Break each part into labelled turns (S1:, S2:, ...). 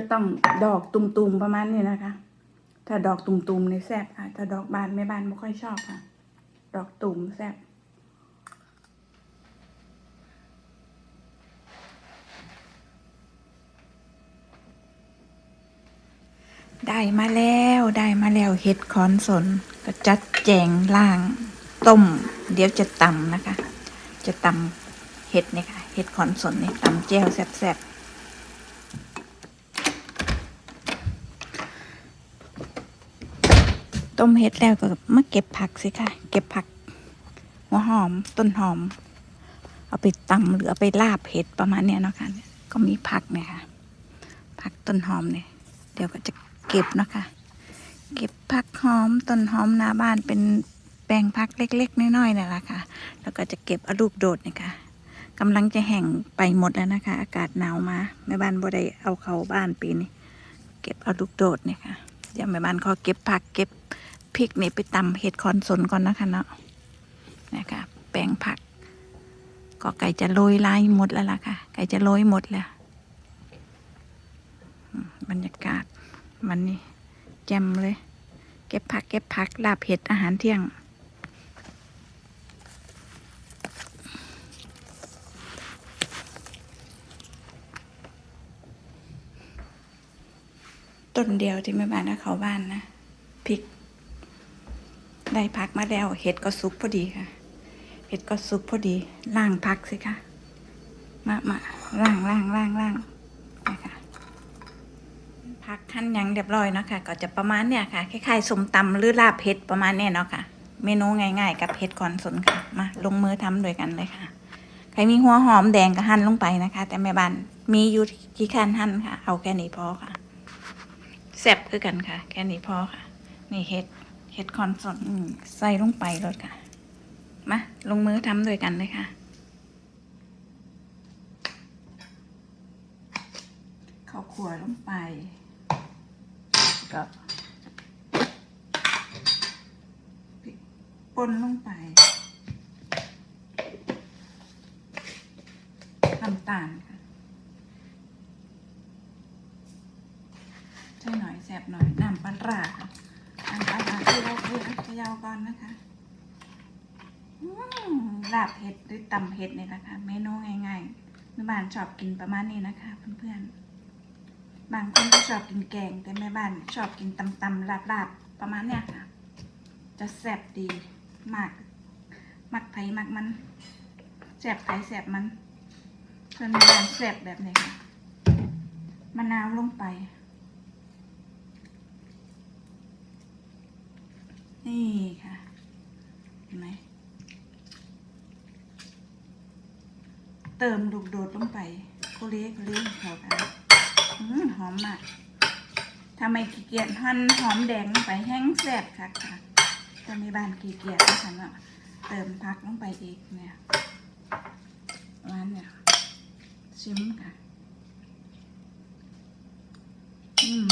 S1: จะต้องดอกตุ่มๆประมาณนี้นะคะ ถ้าดอกตุ่มๆในแซบค่ะ ถ้าดอกบานไม่บานไม่ค่อยชอบค่ะ ดอกตุ่มแซบได้มาแล้วได้มาแล้วเห็ดคอนสนก็จัดแจงล่างต้ม เดี๋ยวจะตำนะคะ จะตำเห็ดเนี่ยค่ะเห็ดคอนสนนี่ยตำแจ่วแซ่บๆ ต้มเห็ดแล้วก็มาเก็บผักสิค่ะ เก็บผัก หัวหอมต้นหอม เอาไปตำหรือเอาไปลาบเห็ดประมาณเนี้ยเนาะค่ะก็มีผักเนี่ยค่ะผักต้นหอมเนี่ย เดี๋ยวก็จะเก็บเนาะค่ะเก็บผักหอมต้นหอมหน้าบ้านเป็นแปลงผักเล็ก ๆน้อยๆนี่แหละค่ะ แล้วก็จะเก็บอลูกโดดเนี่ยค่ะกำลังจะแห้งไปหมดแล้วนะคะ อากาศหนาวมาแม่บ้านบ่ได้เอาเข้าบ้านปีนี้เก็บเอาลูกโดดเนี่ยค่ะเดี๋ยวแม่บ้านขอเก็บผักเก็บ ริกนี่ไปตำเห็ดคอนสนก่อนนะคะเนาะนะคะแปลงผัก ก็ไก่จะโรยลายหมดแล้วล่ะค่ะ ไก่จะโรยหมดแล้วอืมบรรยากาศมันนี่แจ่มเลย เก็บผักเก็บผักลาบเห็ดอาหารเที่ยงต้นเดียวที่แม่บ้านนะเขาบ้านนะพริก ได้พักมาแล้ว เห็ดก็สุกพอดีค่ะ เห็ดก็สุกพอดีล่างพักสิคะมามาล่างล่างล่างล่างนะคะพักขั้นยังเรียบร้อยเนาะค่ะ ก็จะประมาณเนี่ยค่ะคล้ายๆสมตำหรือลาบเห็ดประมาณเนี่ยเนาะค่ะ เมนูง่ายๆ กับเห็ดก่อนสนค่ะมาลงมือทำด้วยกันเลยค่ะ ใครมีหัวหอมแดงก็หั่นลงไปนะคะ แต่แม่บ้านมีอยู่ที่คันหั่นค่ะ เอาแค่นี้พอค่ะแซ่บคือกันค่ะ แค่นี้พอค่ะ นี่เห็ด เห็ดคอนสดใส่ลงไปเลยค่ะ มา ลงมือทำด้วยกันเลยค่ะ ข้าวขัวลงไปก็พริกป่นลงไปน้ำตาลค่ะใช่หน่อยแสบหน่อยน้ำปลาร้าค่ะ น้ำปลาร้าเราคุยเขยาก่อนนะคะลาบเห็ดหรือตำเห็ดนี่แหละคะเมนูง่ายๆแม่บ้านชอบกินประมาณนี้นะคะ เพื่อนๆ บางคนก็ชอบกินแกง แต่แม่บ้านชอบกินตำๆลาบๆประมาณเนี้ยค่ะ จะแซ่บดีมากมักไผ่มักมันแซ่บไผ่แซ่บมันเพื่อนแม่บ้านแซ่บแบบนี้ค่ะมะนาวลงไป นี่ค่ะ เห็นไหม เติมลูกโดดลงไปโคเล่โคเล่เข้ากันอืมหอมมากถ้าไมขี้เกียจหั่นหอมแดงลงไปแห้งแซ่บค่ะค่ะถ้ามีบ้านขี้เกียจก็ฉันว่าเติมพักลงไปอีกเนี่ยร้านเนี่ยชิมค่ะอืม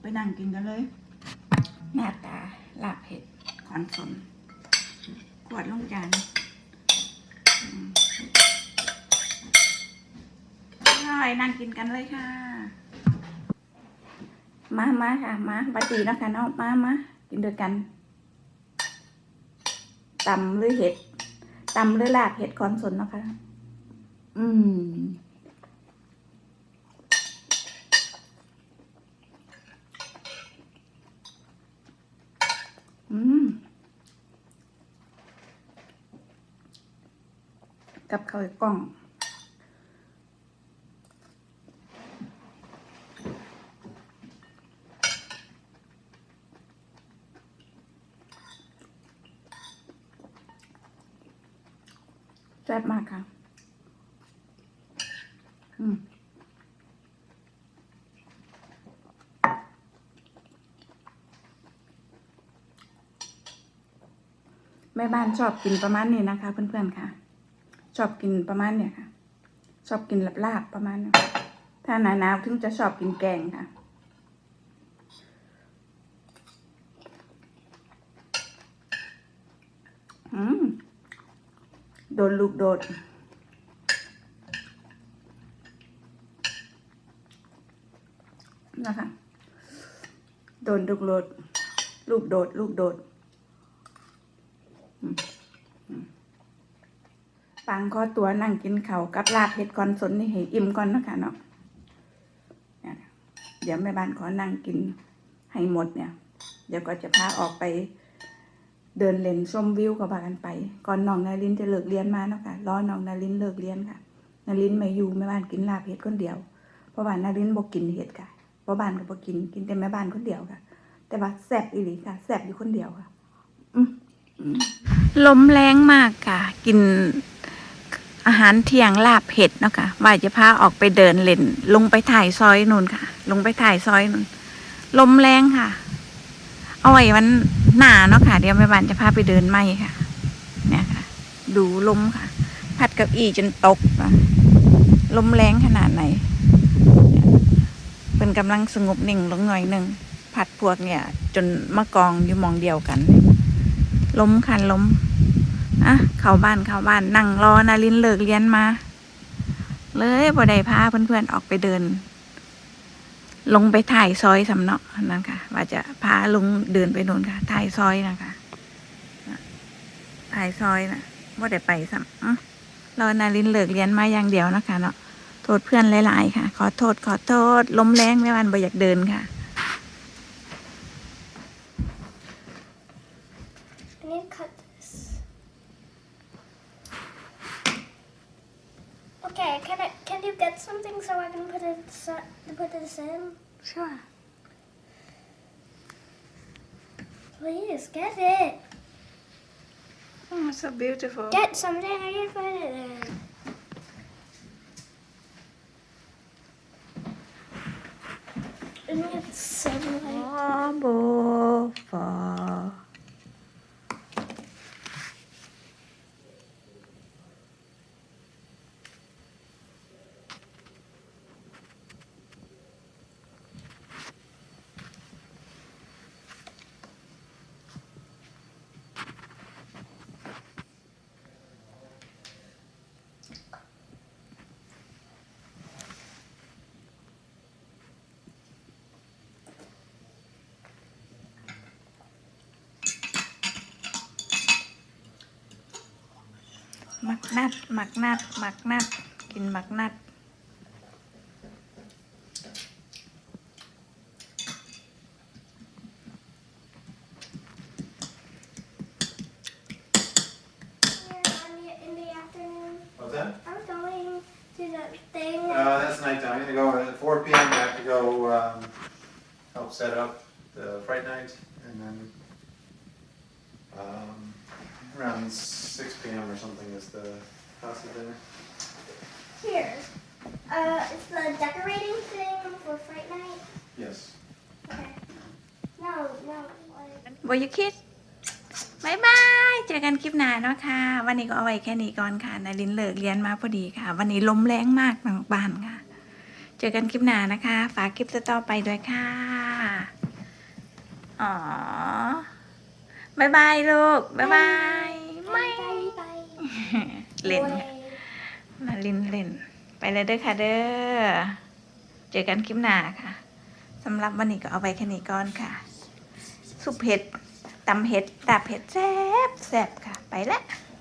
S1: ไปนั่งกินกันเลย หน้าตาลาบเห็ดขอนสนขวดลงจานอืมอร่อยนั่งกินกันเลยค่ะ มามาค่ะมาบัดดีนะคะเนาะมามากินด้วยกันตำหรือเห็ดตำหรือลาบเห็ดขอนสนนะคะ อืม อืมกับข้าวกล้องแซ่บมากค่ะ อืม แม่บ้านชอบกินประมาณนี้นะคะ เพื่อนๆค่ะ ชอบกินประมาณเนี่ยค่ะ ชอบกินลาบๆประมาณถ้าหนาวๆถึงจะชอบกินแกงค่ะอืมโดนลูกโดดนะคะ โดนลูกโดด ลูกโดด ลูกโดด งขอตัวนั่งกินเขากับลาบเห็ดก่อนสนนี่ให้อิ่มก่อนนะคะเนาะเดี๋ยวแม่บ้านขอนั่งกินให้หมดเนี่ย เดี๋ยวก็จะพาออกไป เดินเล่นชมวิวก็พากันไป ก่อนน้องนารินจะเลิกเรียนมาเนาะค่ะรอน้องนารินเลิกเรียนค่ะ นารินไม่อยู่แม่บ้านกินลาบเห็ดคนเดียว เพราะว่านารินบอกกินเห็ดค่ะเพราะบ้านก็บอกกินกินแต่แม่บ้านคนเดียวค่ะ แต่ว่าแสบอีหลีค่ะแสบอยู่คนเดียวค่ะลมแรงมากค่ะ กิน อาหารเที่ยงลาบเห็ดเนาะค่ะว่าจะพาออกไปเดินเล่น ลงไปถ่ายซอยนู่นค่ะ ลงไปถ่ายซอยนู่น ลมแรงค่ะ เอาไว้วันหนาเนาะค่ะ เดี๋ยวแม่บ้านจะพาไปเดินไม่ค่ะ เนี่ยค่ะ ดูลมค่ะ พัดกับอีจนตกลมแรงขนาดไหน เป็นกำลังสงบหนิ่งลงหน่อยหนึ่งพัดพวกเนี่ย จนมากองอยู่มองเดียวกัน ล้มคันล้ม อะเข้าบ้านเข้าบ้านนั่งรอนารินเลิกเรียนมา เลยบ่ได้พาเพื่อนๆออกไปเดิน ลงไปถ่ายซอยสำเนาะนั่นค่ะ ว่าจะพาลุงเดินไปโน่นค่ะถ่ายซอยนะคะถ่ายซอยนะว่าได้ไปสัมรอนารินเลิกเรียนมาอย่างเดียวนะคะเนาะโทษเพื่อนหลายๆค่ะ ขอโทษขอโทษล้มแรงแม่วันบ่อยากเดินค่ะ
S2: Okay, can I can you get something so I can put it put this in?
S1: sure
S2: Please get it.
S1: oh it's so beautiful
S2: Get something I can put it in. And it's sunlight.
S1: Marble กนัดหมักนัดหมักนัด กินหมักนัด
S2: Yeah, in the, in the afternoon,
S3: What's that?
S2: I'm going to the thing.
S3: Uh, that's nighttime. I'm gonna go at 4 p.m. I have to go um, help set up the fright night, and then um, around 6 p.m. or something is the casa dinner.
S2: Here. Uh, it's the decorating thing for Fright Night.
S3: Yes.
S2: Okay. No, no. Like,
S1: บอยคิดบายบาย เจอกันคลิปหน้าเนาะค่ะ วันนี้ก็เอาไว้แค่นี้ก่อนค่ะนารินเลิกเรียนมาพอดีค่ะ วันนี้ลมแรงมากทางบ้านค่ะ เจอกันคลิปหน้านะคะ ฝากคลิปต่อๆไปด้วยค่ะ อ๋อ บายบายลูกบายบาย ไม่
S2: bye, bye.
S1: เล่น
S2: Boy.
S1: นารินเล่น ไปเลยเด้อค่ะเด้อ เจอกันคลิปหน้าค่ะสำหรับวันนี้ก็เอาไว้แค่นี้ก่อนค่ะ สุปเห็ดตำเห็ดตาบเห็ดแซ่บแซ่บค่ะ ไปละ
S2: Bye.